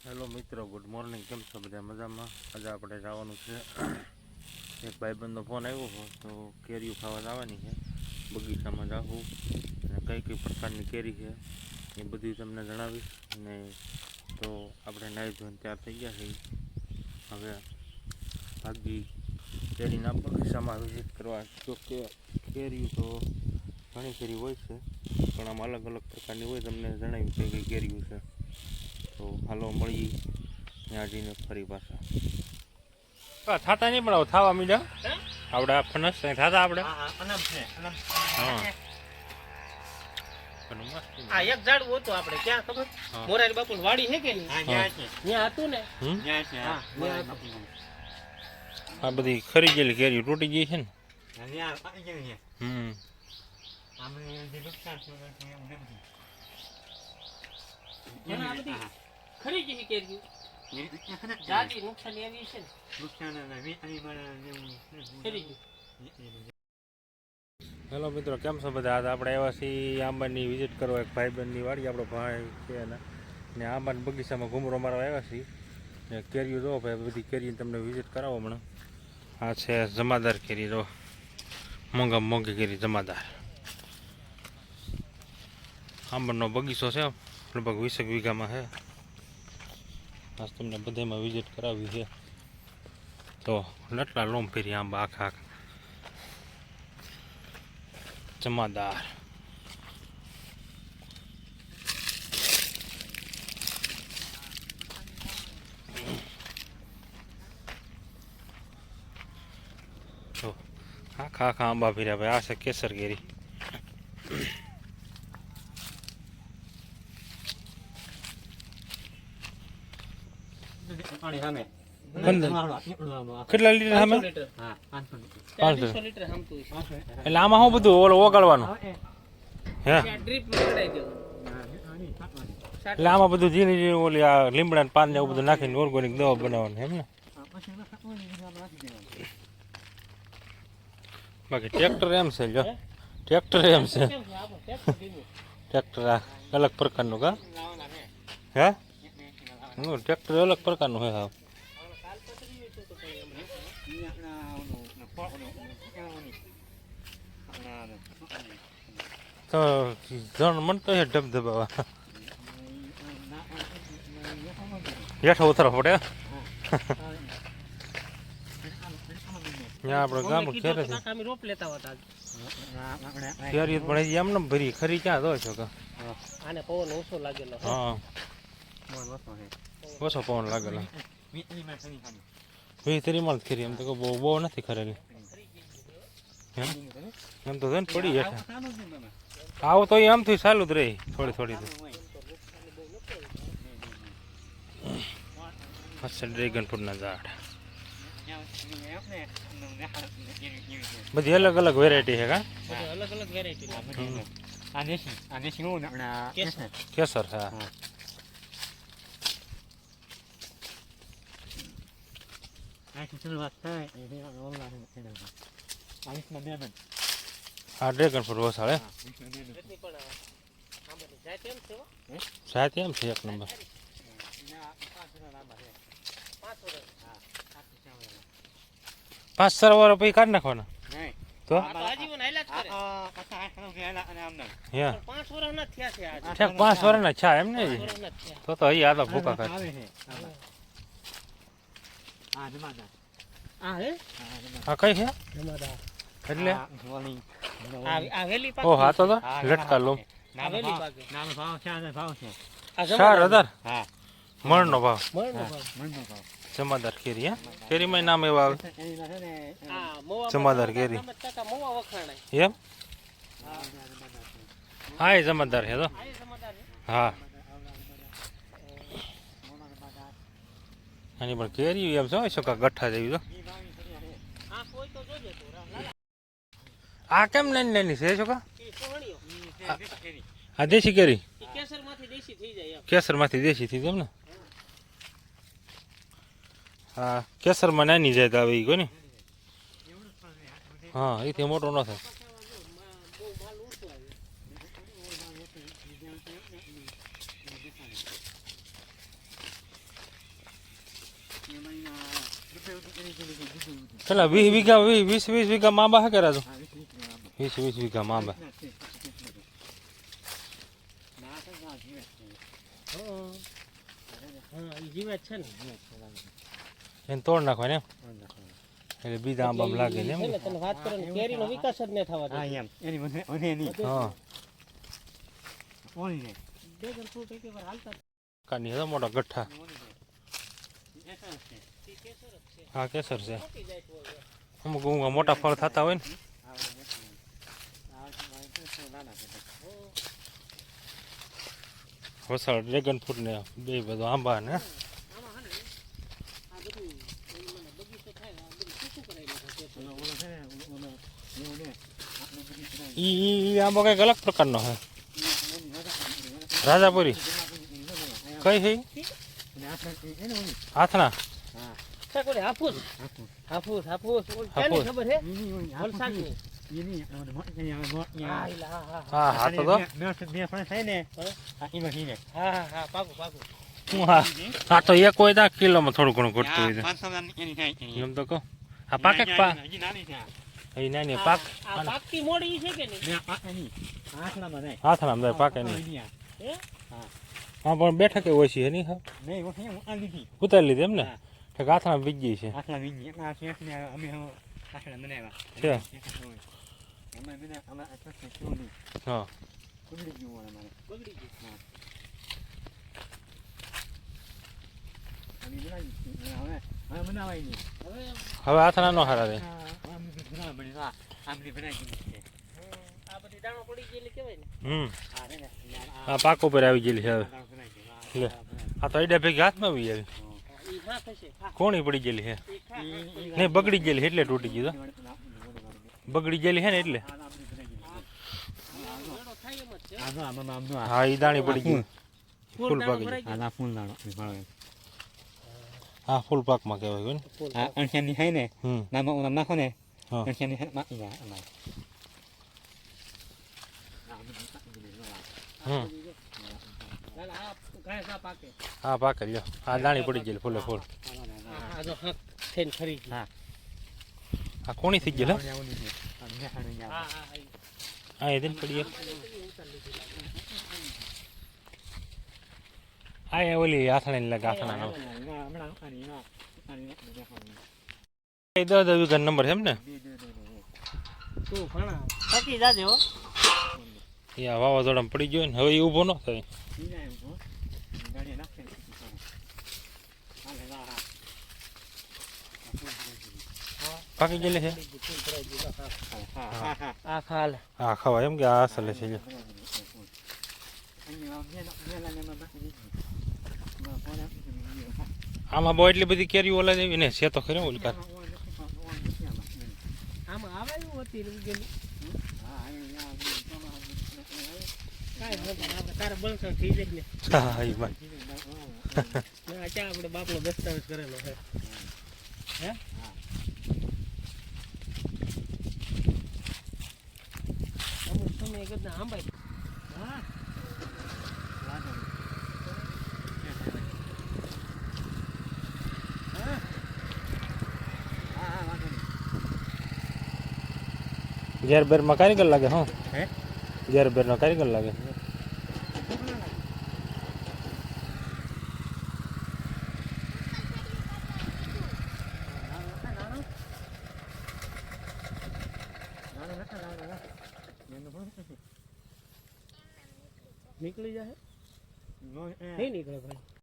Hello મિત્રો, good morning. કેમ છો બધા મજામાં? આજે આપણે જવાનું છે એક ભાઈબંધનો ફોન આવ્યો હતો, તો કેરીઓ ખાવા જવાની છે. બગીચામાં જાવું અને કઈ કઈ પ્રકારની કેરી છે એ બધું તમને જણાવીશ. અને તો આપણે નાહી ધોઈને તૈયાર થઈ ગયા છીએ. હવે ભાગી કેરીના બગીચામાં વિઝિટ કરવા તો કે કેરીઓ તો ઘણી કેરી હોય છે, પણ આમાં અલગ અલગ પ્રકારની હોય તમને જણાવ્યું કઈ કઈ કેરીઓ છે. તો હાલો મળી ત્યાં જઈને ફરી પાછા. થાતા નહીં પણ થાવા મીડા આપણે આ ફનસ થાતા આપણે હા આ એક ઝાડવું હતું આપણે ક્યાં ખબર? મોરારી બાપુ વાડી છે કે ત્યાં હતું ને? હમ? હા, ત્યાં હતું. આ બધી ખરી ગયેલી કેરી તૂટી ગઈ છે ને? હમ. આ બધી. ખરી ગઈ કેરીઓ જાજી નુકસાન એવી છે ને? ખરી ગઈ હેલો મિત્રો કેમ છો બધા? આજે આપણે આવ્યા છીએ આંબાની વિઝિટ કરવા એક ભાઈબંધની વાડી આપણો ભાઈ છે ને. ને આંબાના બગીચામાં ઘૂમરો મારવા આવ્યા છીએ. ને કેરીઓ જો ભાઈ બધી કેરી તમને વિઝિટ કરાવો હમણાં. આ છે જમાદાર કેરી જો. મોંઘા મોંઘી કેરી જમાદાર. આંબાનો બગીચો છે લગભગ વીસેક વીઘામાં છે. આજ તમને બધામાં વિઝિટ કરાવી છે. તો લટલા લોમ ફેરી આંબા આખા આખા. જમાદાર. જો આખા આખા આંબા ફેર્યા ભાઈ. આ છે કેસર કેરી કેટલા લીટર સામે? પાંચસો લીટર. એટલે આમાં શું બધું ઓલો ઓગાળવાનું? હે. એટલે આમાં બધું ઝીણી ઝીણી ઓલી આ લીમડા પાન ને એવું બધું નાખીને ઓર્ગોનિક દવા બનાવવાની એમ ને? બાકી ટ્રેક્ટર એમ છે જો. ટ્રેક્ટર એમ છે. ટ્રેક્ટર આ અલગ પ્રકારનું કા? હે? હું. ટ્રેક્ટર અલગ પ્રકારનું હોય હા તો જણ મનતો છે ધબધબાવા. હેઠો ઉતરવા પડે ત્યાં આપણે ગામ ઘેરે તો રોપ લેતા હતા આજ. પણ એમને ભરી ખરી ક્યાં દો છો કે? આને પવન ઓછો લાગેલો હે. હા ફોન પવન લાગેલો. વી માલ ખરી. એમ તો કહું બહુ બહુ નથી ખરેલી. હે? એમ તો છે ને પડી હેઠા આવું તો આમથી ચાલુ જ રહી થોડી થોડી મસ્ત ડ્રેગન ફ્રૂટના ઝાડ. બધી અલગ અલગ વેરાયટી છે કા? અલગ અલગ વેરાયટી કેસર. કેસર હા ડ્રેગન ફ્રૂટ વસાડે સાત એમ છે એક નંબર પાંચ. પાંચ પછી કાઢી નાખવાના તો પાંચ વર્ષ ના છે એમ ને. તો તો અહીં આ તો ભૂકા કાઢ આ હે? આ કઈ છે? જમાદાર. એટલે? આ આ પાક ઓ હા તો તો લટકા લો. આ વેલી પાકે. આ ચાર હજાર? હા. મણનો ભાવ. મળનો ભાવ. જમાદાર કેરી હે? કેરીમાં નામ એવા આવે. જમાદાર કેરી. એમ? હા એ જમાદાર છે તો. હે. આની પણ કેરી એમ છે શું કા ગઠ્ઠા જેવી તો આ કેમ નાની નાની છે ઈ આ દેશી કેરી? કેસર કેસરમાંથી દેશી થઈ જાય ને? હા, કેસરમાં નાની જાય તો આવી કોની? હા એથી મોટો ન થાય. પેલા વીસ વીઘા વીસ વીસ વીઘા માંબા હે કર્યા તું? વીસ વીસ વીઘા માંબા. છે ને એને તોડ નાખવાને એમ? એટલે બીજા આંબામાં લાગે ને એમ. છે ને? ને તને વાત કરો ને કેરીનો વિકાસ જ ન થવા દે. હા ડ્રેગન ફ્રૂટ એક વાર હાલતા કાની મોટા ગઠ્ઠા. છે હા, કેસર છે. અમુક અમુક મોટા ફળ થતા હોય ને. વસાળ ડ્રેગન ફ્રૂટ ને બે બધું આંબા ને. હે ઈ આંબો કંઈક અલગ પ્રકારનો છે. રાજાપુરી. કઈ કોને? હાફૂસ? હાફૂસ. હાફૂસ ખબર હે વલસાડની. હા ઈલા, હા હા. હા હા તો તો હા. હા હા પાકું પાકું. હા? આ તો એક હોય ત્યાં કિલોમાં થોડું ઘણું ઘટતું હોય છે. એમ તો કહો. આ પાકે પા એ નાની પાક. આ આ પાકતી મોડી છે કે નહીં? હાથના અંદર પાકે નહીં હે. હા પણ બેઠક એ ઓછી છે નહીં હા ઉતારી લીધી એમ ને? હા. ગાથણા વીજ બીજી છે. છે હા. બગડી ગયું હવે હવે હાથના નો હારા રહે. આ બધી દાણો પડી ગયેલી કહેવાય ને. હમ. આ પાક ઉપર આવી ગયેલી છે હવે. લે. આ તો આઈડિયા ભેગી હાથમાં આવી આવી. ઈ હા થશે હા કોણી પડી ગયેલી હે. નહીં બગડી ગયેલી એટલે તૂટી ગયું તો. બગડી ગયેલી હે ને એટલે. હા એ દાણી પડી ગયું ફૂલ ફૂલ દાણો પાકી ભરાઈ ગયો? હા ફૂલ પાકમાં કહેવાય હોય ને ફૂલ અણસિયાની થાય ને નામાં ઓલા નાખો ને. હા. અણસિયાની માકી હમ ના ના. આ ઘાસ આ પાકે હા, પાકે, લ્યો. આ દાણી પડી ગયેલી, ફૂલે ફૂલ. હા. આ કોણી થઈ ગયેલો, હે? એ દિન પડી હા એ ઓલી આથણાની લાગે, આથણાનો. એ દો દો વીઘા નંબર છે એમ ને? તું ભણા થકી જાજો આ વાવાઝોડામાં પડી ગયો ને, હવે એ ઊભો ન થાય. પાકી ગયેલી છે? હા. આ ખાલ. હા ખાવા એમ કે આ સલે છે આમાં બહુ એટલી બધી કેરી ઓલા જેવી ને છે તો ખરી ઓલકાર. આમાં આવે એવું હતી ને. કાંઈ આપણે હા બાપનો દસ્તાવેજ કરેલો છે? હે? સમય કદાચ આંબાઈ હા ઘેર બેરમાં કારીગર લાગે હા? ઘેર બેર નો કારીગર લાગે. નીકળી જાય નહીં નીકળે ભાઈ.